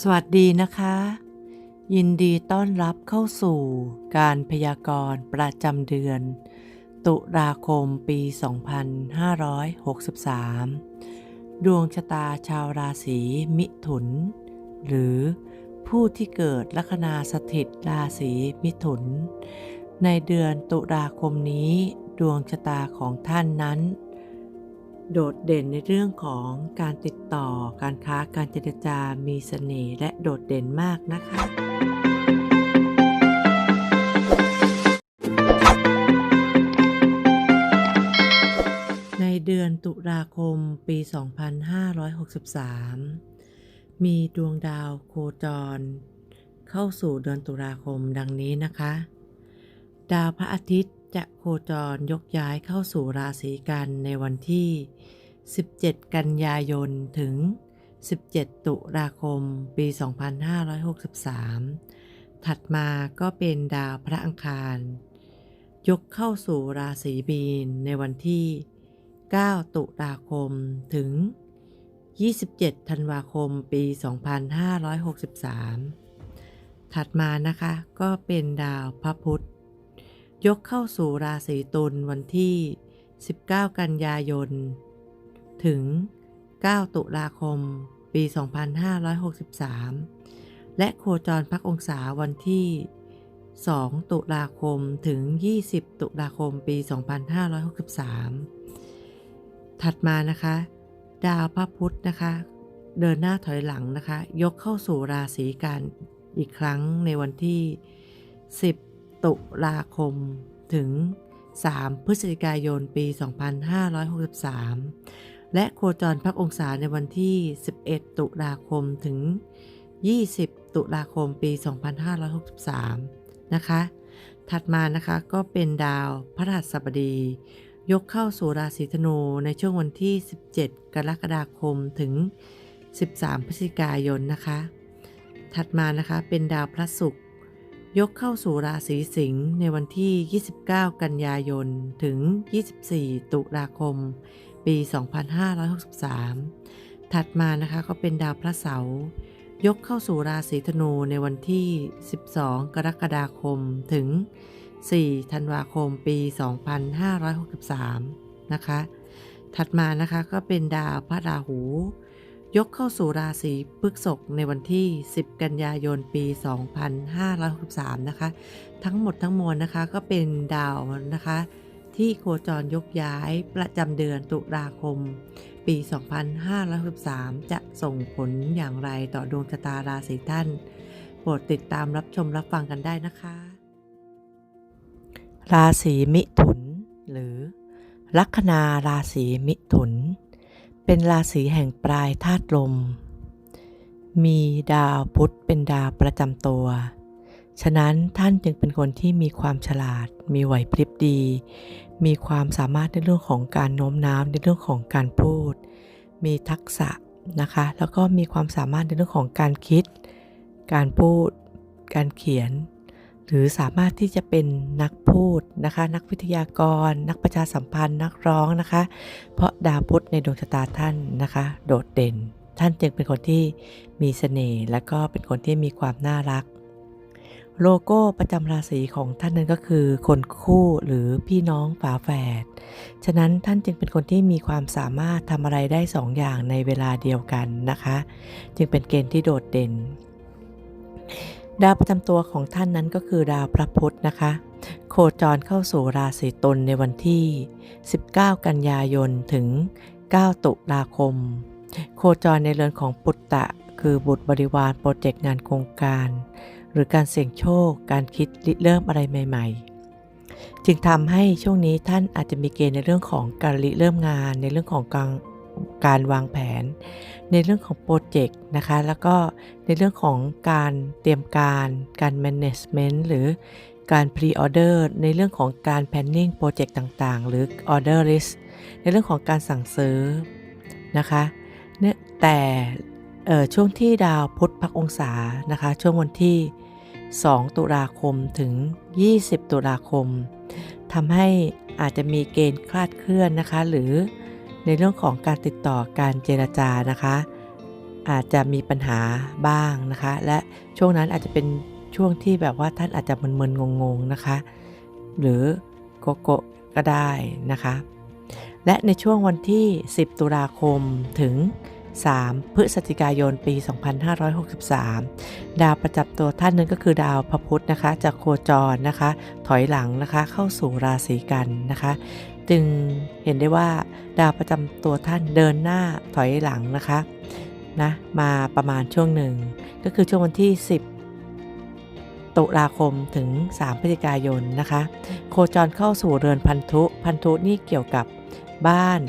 สวัสดีนะคะ ยินดีต้อนรับเข้าสู่การพยากรณ์ประจำเดือน ตุลาคมปี 2563 ดวงชะตาชาวราศีมิถุน หรือผู้ที่เกิดลัคนาสถิตราศีมิถุน ในเดือนตุลาคมนี้ ดวงชะตาของท่านนั้น โดดเด่นในเรื่องของการติดต่อการค้าการเจรจามีเสน่ห์และโดดเด่นมากนะคะในเดือนตุลาคมปี 2563 มีดวงดาวโคจร เข้าสู่เดือนตุลาคมดังนี้นะคะ ดาวพระอาทิตย์ จะโคจรยกย้ายเข้าสู่ราศีกันในวันที่ 17 กันยายนถึง 17 ตุลาคม ปี 2563 ถัดมาก็เป็นดาวพระอังคาร ยกเข้าสู่ราศีมีนในวันที่ 9 ตุลาคมถึง 27 ธันวาคม ปี 2563 ถัดมานะคะก็เป็นดาวพระพุธ ยกเข้าสู่ราศีตุลวันที่ 19 กันยายน ถึง 9 ตุลาคม ปี 2563 และโคจรพักองศาวันที่ 2 ตุลาคมถึง 20 ตุลาคม ปี 2563 ถัดมานะคะ ดาวพระพุธนะคะ เดินหน้าถอยหลังนะคะ ยกเข้าสู่ราศีกันอีกครั้งในวันที่ 10 ตุลาคมถึง 3 พฤศจิกายนปี 2563 และโคจรพักองศาในวันที่ 11 ตุลาคมถึง 20 ตุลาคมปี 2563 นะคะ ถัดมานะคะก็เป็นดาวพระหัสบดี ยกเข้าสู่ราศีธนูในช่วงวันที่ 17 กรกฎาคมถึง 13 พฤศจิกายนนะคะ ถัดมานะคะเป็นดาวพระศุกร์ ยกเข้าสู่ราศีสิงห์ในวันที่ 29 กันยายน ถึง 24 ตุลาคม ปี 2563 ถัดมานะคะก็เป็นดาวพระเสาร์ยกเข้าสู่ราศีธนูในวันที่ 12 กรกฎาคม ถึง 4 ธันวาคม ปี 2563 นะคะ ถัดมานะคะก็เป็นดาวพระราหู ยกเข้าสู่ราศีพฤษภในวันที่ 10 กันยายนปี 2563 นะคะ ทั้งหมดทั้งมวลนะคะก็เป็นดาวนะคะ ที่โคจรยกย้ายประจำเดือนตุลาคม ปี 2563 จะส่งผลอย่างไรต่อดวงชะตาราศีท่าน โปรดติดตามรับชมรับฟังกันได้นะคะ ราศีมิถุน หรือ ลัคนาราศีมิถุน เป็นราศีแห่งปลายธาตุลม มีดาวพุธเป็นดาวประจำตัว ฉะนั้นท่านจึงเป็นคนที่มีความฉลาด มีไหวพริบดี มีความสามารถในเรื่องของการโน้มน้าวในเรื่องของการพูด มีทักษะนะคะ แล้วก็มีความสามารถในเรื่องของการคิด การพูด การเขียน หรือสามารถที่จะเป็นนักพูดนะคะ นักวิทยากร นักประชาสัมพันธ์ นักร้องนะคะ เพราะดาวพุธในดวงชะตาท่านนะคะ โดดเด่น ท่านจึงเป็นคนที่มีเสน่ห์และก็เป็นคนที่มีความน่ารัก โลโก้ประจำราศีของท่านนั้นก็คือ คนคู่หรือพี่น้องฝาแฝด ฉะนั้นท่านจึงเป็นคนที่มีความสามารถทำอะไรได้สองอย่างในเวลาเดียวกันนะคะ จึงเป็นเกณฑ์ที่โดดเด่น ดาวประจำตัวของท่านนั้นก็คือดาวพระพุธนะคะ โคจรเข้าสู่ราศีตุลในวันที่ 19 กันยายนถึง 9 ตุลาคม โคจรในเรือนของปุตตะ คือบุตรบริวารโปรเจกต์งานโครงการ หรือการเสี่ยงโชค การคิดริเริ่มอะไรใหม่ ๆ จึงทำให้ช่วงนี้ท่านอาจจะมีเกณฑ์ในเรื่องของการริเริ่มงานในเรื่องของการ การวางแผน ในเรื่องของโปรเจกต์นะคะ แล้วก็ในเรื่องของการเตรียมการ การ management หรือการ pre-order ในเรื่องของการ planning โปรเจกต์ต่างๆ หรือ order list ในเรื่องของการสั่งซื้อนะคะเนี่ยแต่ช่วงที่ดาวพุธพักองศานะคะ ช่วงวันที่ 2 ตุลาคมถึง 20 ตุลาคมทำให้อาจจะมีเกณฑ์คลาดเคลื่อนนะคะ หรือ ในเรื่องของการติดต่อการเจรจานะคะ อาจจะมีปัญหาบ้างนะคะ และช่วงนั้นอาจจะเป็นช่วงที่แบบว่าท่านอาจจะมึนๆงงๆนะคะ หรือโกโก้ก็ได้นะคะ และในช่วงวันที่ 10 ตุลาคมถึง 3 พฤศจิกายนปี 2563 ดาวประจำตัวท่านนั้นก็คือดาวพระพุธนะคะจะโคจรนะคะ ถอยหลังนะคะเข้าสู่ราศีกันนะคะ จึงเห็นได้ว่าดาวประจำตัวท่านเดินหน้าถอยหลังนะคะนะมาประมาณช่วงหนึ่ง ก็คือช่วงวันที่ 10 ตุลาคมถึง 3 พฤศจิกายนนะคะ โคจรเข้าสู่เรือนพันธุ พันธุนี่เกี่ยวกับบ้าน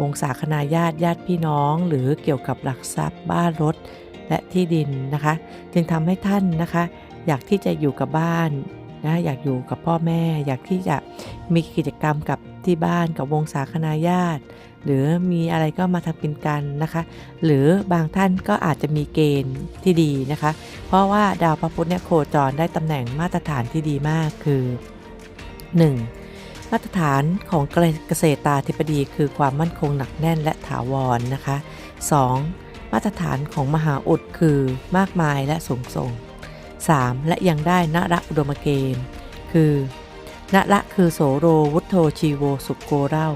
วงศาคณาญาติญาติพี่น้อง หรือเกี่ยวกับหลักทรัพย์บ้านรถและที่ดินนะคะ จึงทำให้ท่านนะคะ อยากที่จะอยู่กับบ้าน นะอยากอยู่กับพ่อแม่ อยากที่จะมีกิจกรรมกับที่บ้านกับวงศาคณาญาติ หรือมีอะไรก็มาทำกินกันนะคะ หรือบางท่านก็อาจจะมีเกณฑ์ที่ดีนะคะ เพราะว่าดาวพระพุธเนี่ยโคจรได้ตำแหน่งมาตรฐานที่ดีมากคือ 1. มาตรฐานของเกษตราธิบดีคือความมั่นคงหนักแน่นและถาวรนนะคะ 2. มาตรฐานของมหาอุดคือมากมายและสูงส่ง 3. และยังได้นระอุดมเกณฑ์ คือนระคือโสโรวุฒโธชีโวสุโกเร่า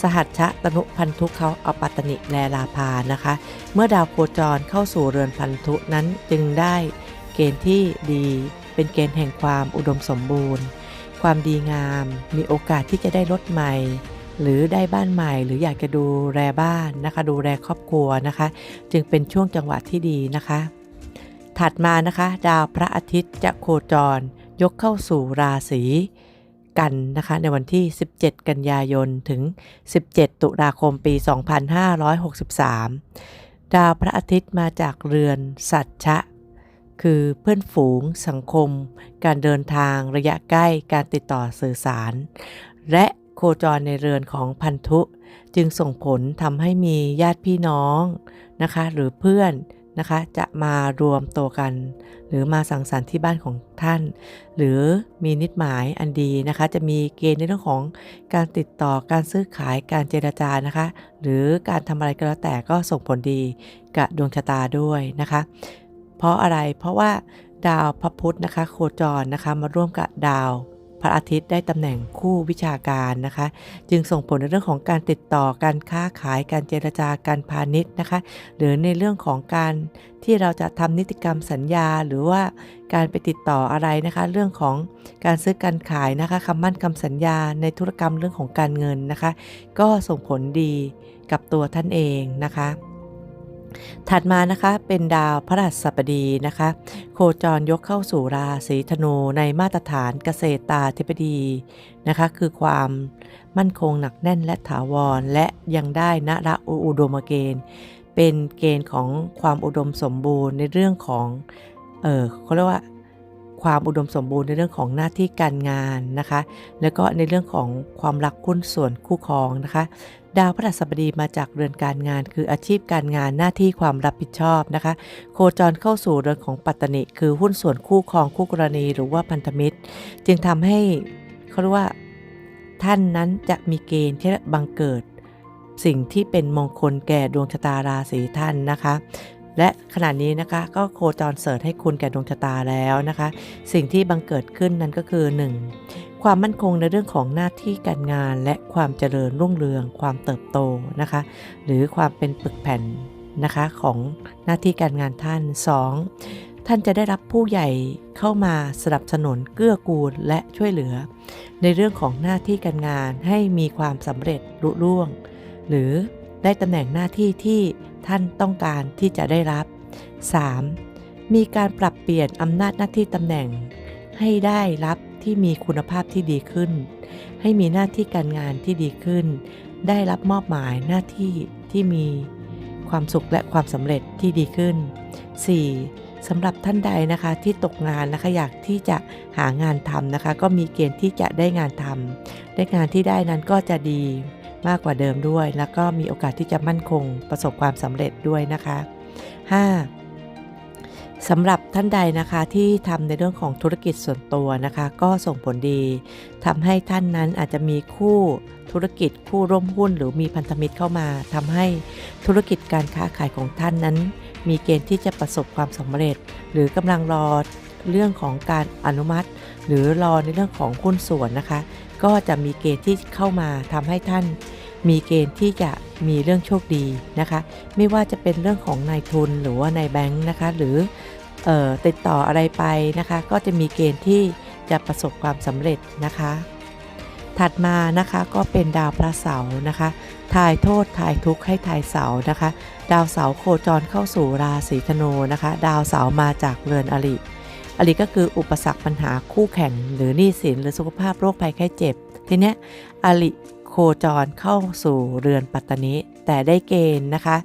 สหัชชะตนุพันธุเขาอปัตตนิแลลาภานะคะ เมื่อดาวโคจรเข้าสู่เรือนพันธุนั้นจึงได้เกณฑ์ที่ดีเป็นเกณฑ์แห่งความอุดมสมบูรณ์ ความดีงาม มีโอกาสที่จะได้รถใหม่ หรือได้บ้านใหม่หรืออยากจะดูแลบ้านนะคะ ดูแลครอบครัวนะคะ จึงเป็นช่วงจังหวะที่ดีนะคะ ถัดมานะคะ ดาวพระอาทิตย์จะโคจร ยกเข้าสู่ราศีกันนะคะในวันที่ 17 กันยายนถึง 17 ตุลาคมปี 2563 ดาวพระอาทิตย์มาจากเรือนสัตชะ คือเพื่อนฝูง สังคม การเดินทางระยะใกล้การติดต่อสื่อสาร และโคจรในเรือนของพันธุ จึงส่งผลทำให้มีญาติพี่น้องนะคะ หรือเพื่อน นะคะ จะมารวมตัวกัน หรือมาสังสรรค์ที่บ้านของท่าน หรือมีนิดหมายอันดีนะคะ จะมีเกณฑ์ในเรื่องของการติดต่อการซื้อขายการเจรจานะคะ หรือการทำอะไรก็แล้วแต่ก็ส่งผลดีกับดวงชะตาด้วยนะคะ เพราะอะไรเพราะว่าดาวพระพุธนะคะ โคจรนะคะมาร่วมกับดาว พระอาทิตย์ได้ตำแหน่งคู่วิชาการนะคะ จึงส่งผลในเรื่องของการติดต่อการค้าขายการเจรจาการพาณิชย์นะคะ หรือในเรื่องของการที่เราจะทำนิติกรรมสัญญาหรือว่าการไปติดต่ออะไรนะคะ เรื่องของการซื้อการขายนะคะคำมั่นคำสัญญาในธุรกรรมเรื่องของการเงินนะคะ ก็ส่งผลดีกับตัวท่านเองนะคะ ถัดมานะคะเป็นดาวพระหัสบดีนะคะ โคจรยกเข้าสู่ราศีธนูในมาตรฐานเกษตราธิบดีนะคะ คือความมั่นคงหนักแน่นและถาวร และยังได้นระอุดมเกณฑ์ เป็นเกณฑ์ของความอุดมสมบูรณ์ในเรื่องของเออเขาเรียกว่า ความอุดมสมบูรณ์ในเรื่องของหน้าที่การงานนะคะ แล้วก็ในเรื่องของความรักคุ้นส่วนคู่ครองนะคะ ดาวพฤหัสบดีมาจากเรือนการงาน คืออาชีพการงานหน้าที่ความรับผิดชอบนะคะ โคจรเข้าสู่เรือนของปัตตนิคือหุ้นส่วนคู่ครองคู่กรณีหรือว่าพันธมิตร จึงทำให้เขาเรียกว่าท่านนั้นจะมีเกณฑ์ที่บังเกิด สิ่งที่เป็นมงคลแก่ดวงชะตาราศีท่านนะคะ และขณะนี้นะคะก็โคจรเสริฐให้คุณแก่ดวงชะตาแล้วนะคะ สิ่งที่บังเกิดขึ้นนั้นก็คือ 1. ความมั่นคงในเรื่องของหน้าที่การงาน และความเจริญรุ่งเรือง ความเติบโตนะคะ หรือความเป็นปึกแผ่นนะคะของหน้าที่การงานท่าน 2. ท่านจะได้รับผู้ใหญ่เข้ามาสนับสนุนเกื้อกูลและช่วยเหลือ ในเรื่องของหน้าที่การงานให้มีความสำเร็จรุล่วง หรือได้ตำแหน่งหน้าที่ที่ ท่านต้องการที่จะได้รับ 3. มีการปรับเปลี่ยนอำนาจหน้าที่ตำแหน่ง ให้ได้รับที่มีคุณภาพที่ดีขึ้น ให้มีหน้าที่การงานที่ดีขึ้น ได้รับมอบหมายหน้าที่ที่มีความสุขและความสำเร็จที่ดีขึ้น 4. สำหรับท่านใดนะคะที่ตกงานนะคะอยากที่จะหางานทำนะคะ ก็มีเกณฑ์ที่จะได้งานทำได้งานที่ได้นั้นก็จะดี มากกว่าเดิมด้วย แล้วก็มีโอกาสที่จะมั่นคงประสบความสำเร็จด้วยนะคะ 5. สำหรับท่านใดนะคะที่ทำในเรื่องของธุรกิจส่วนตัวนะคะ ก็ส่งผลดีทำให้ท่านนั้นอาจจะมีคู่ธุรกิจคู่ร่วมหุ้น หรือมีพันธมิตรเข้ามาทำให้ธุรกิจการค้าขายของท่านนั้น มีเกณฑ์ที่จะประสบความสำเร็จ หรือกำลังรอเรื่องของการอนุมัติ หรือรอในเรื่องของหุ้นส่วนนะคะ ก็จะมีเกณฑ์ที่เข้ามาทำให้ท่าน มีเกณฑ์ที่จะมีเรื่องโชคดีนะคะ ไม่ว่าจะเป็นเรื่องของนายทุนหรือว่านายแบงค์นะคะ หรือออติดต่ออะไรไปนะคะ ก็จะมีเกณฑ์ที่จะประสบความสำเร็จนะคะ ถัดมานะคะก็เป็นดาวพระเสาร์นะคะทายโทษทายทุกข์ให้ทายเสาร์นะคะ ดาวเสาร์โคจรเข้าสู่ราศีธนูนะคะ ดาวเสาร์มาจากเรือนอริอริก็คืออุปสรรคปัญหาคู่แข่ง หรือหนี้สินหรือสุขภาพโรคภัยไข้เจ็บ ทีเนี้ยอริ โคจรเข้าสู่เรือนปัตตานิ แต่ได้เกณฑ์นะคะ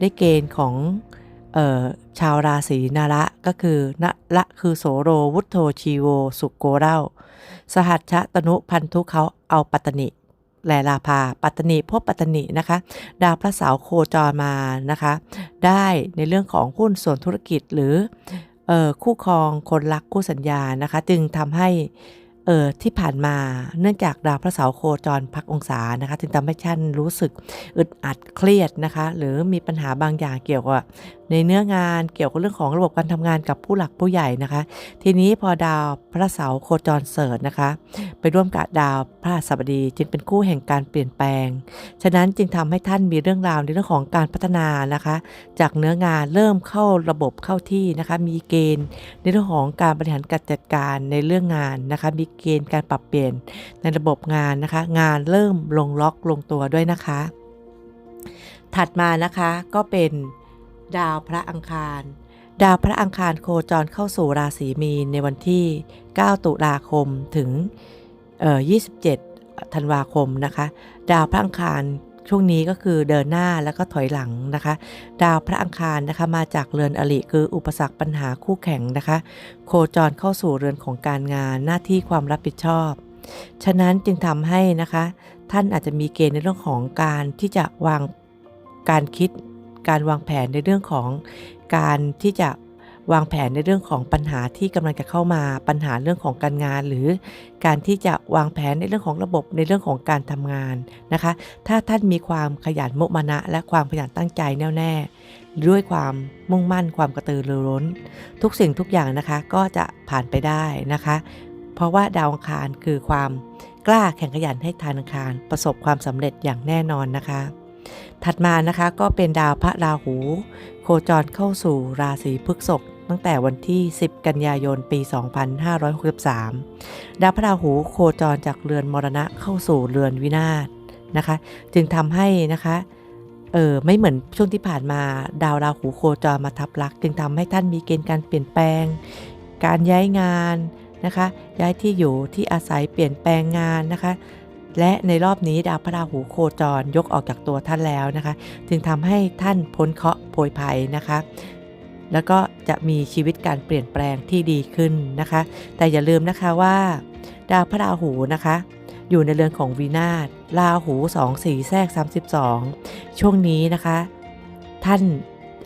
ได้เกณฑ์ของออชาวราศีนาระก็คือนะละคือโสโรวุฒโธชีโว สุโกเร่า สหัชชะตนุพันธุเขาเอาปัตตนิแลลาภาปัตตนิพบปัตตนินะคะ ดาวพระเสาร์โคจรมานะคะ ได้ในเรื่องของหุ้นส่วนธุรกิจหรือออคู่ครองคนรักคู่สัญญานะคะ จึงทำให้ เออที่ผ่านมาเนื่องจากดาวพระเสาร์โคจรพักองศานะคะจึงทำให้ท่านรู้สึกอึดอัดเครียดนะคะ หรือมีปัญหาบางอย่างเกี่ยวกับในเนื้องานเกี่ยวกับเรื่องของระบบการทำงานกับผู้หลักผู้ใหญ่นะคะ ทีนี้พอดาวพระเสาร์โคจรเสริร์นะคะ ไปร่วมกับดาวพระศับดีจึงเป็นคู่แห่งการเปลี่ยนแปลง ฉะนั้นจึงทำให้ท่านมีเรื่องราวในเรื่องของการพัฒนานะคะ จากเนื้องานเริ่มเข้าระบบเข้าที่นะคะ มีเกณฑ์ในเรื่องของการบริหารการจัดการในเรื่องงานนะคะ มีเกณฑ์การปรับเปลี่ยนในระบบงานนะคะ งานเริ่มลงล็อกลงตัวด้วยนะคะ ถัดมานะคะก็เป็น ดาวพระอังคาร ดาวพระอังคารโคจรเข้าสู่ราศีมีนในวันที่ 9 ตุลาคมถึงเอ่อ27 ธันวาคมนะคะ ดาวพระอังคารช่วงนี้ก็คือเดินหน้าแล้วก็ถอยหลังนะคะ ดาวพระอังคารนะคะมาจากเรือนอริคืออุปสรรคปัญหาคู่แข่งนะคะ โคจรเข้าสู่เรือนของการงานหน้าที่ความรับผิดชอบ ฉะนั้นจึงทำให้นะคะ ท่านอาจจะมีเกณฑ์ในเรื่องของการที่จะวางการคิด การวางแผนในเรื่องของการที่จะวางแผนในเรื่องของปัญหาที่กำลังจะเข้ามาปัญหาเรื่องของการงาน หรือการที่จะวางแผนในเรื่องของระบบในเรื่องของการทำงานนะคะ ถ้าท่านมีความขยันมุมานะและความขยันตั้งใจแน่วแน่ ด้วยความมุ่งมั่นความกระตือรือร้น ทุกสิ่งทุกอย่างนะคะก็จะผ่านไปได้นะคะ เพราะว่าดาวอังคารคือความกล้าแข่งขยันให้ทานอังคารประสบความสำเร็จอย่างแน่นอนนะคะ ถัดมานะคะก็เป็นดาวพระราหู โคจรเข้าสู่ราศีพฤษภตั้งแต่วันที่ 10 กันยายน ปี 2563 ดาวพระราหูโคจรจากเรือนมรณะเข้าสู่เรือนวินาศนะคะ จึงทำให้นะคะเออไม่เหมือนช่วงที่ผ่านมาดาวราหูโคจรมาทับลักจึงทำให้ท่านมีเกณฑ์การเปลี่ยนแปลง การย้ายงานนะคะ ย้ายที่อยู่ที่อาศัยเปลี่ยนแปลงงานนะคะ และในรอบนี้ดาวพระราหูโคจรยกออกจากตัวท่านแล้วนะคะ จึงทำให้ท่านพ้นเคราะห์โผยภัยนะคะ แล้วก็จะมีชีวิตการเปลี่ยนแปลงที่ดีขึ้นนะคะ แต่อย่าลืมนะคะว่า ดาวพระราหูนะคะ อยู่ในเรือนของวีนาศราหู2 4แทรก 32 ช่วงนี้นะคะ ท่าน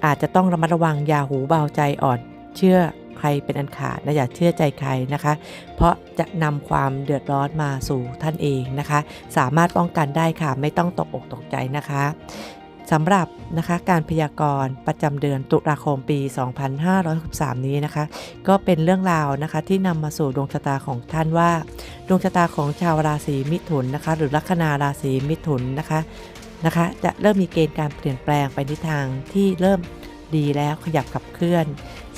อาจจะต้องระมัดระวังอย่าหูเบาใจอ่อนเชื่อ ใครเป็นอันขาดนะอย่าเชื่อใจใครนะคะ เพราะจะนำความเดือดร้อนมาสู่ท่านเองนะคะ สามารถป้องกันได้ค่ะไม่ต้องตกอกตกใจนะคะสำหรับนะคะการพยากรณ์ประจำเดือนตุลาคมปี 2563 นี้นะคะ ก็เป็นเรื่องราวนะคะที่นำมาสู่ดวงชะตาของท่านว่า ดวงชะตาของชาวราศีมิถุนนะคะ หรือลัคนาราศีมิถุนนะคะนะคะ จะเริ่มมีเกณฑ์การเปลี่ยนแปลงไปในทางที่เริ่มดีแล้วขยับขับเคลื่อน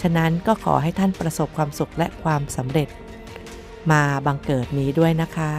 ฉะนั้นก็ขอให้ท่านประสบความสุขและความสำเร็จ มาบังเกิดนี้ด้วยนะคะ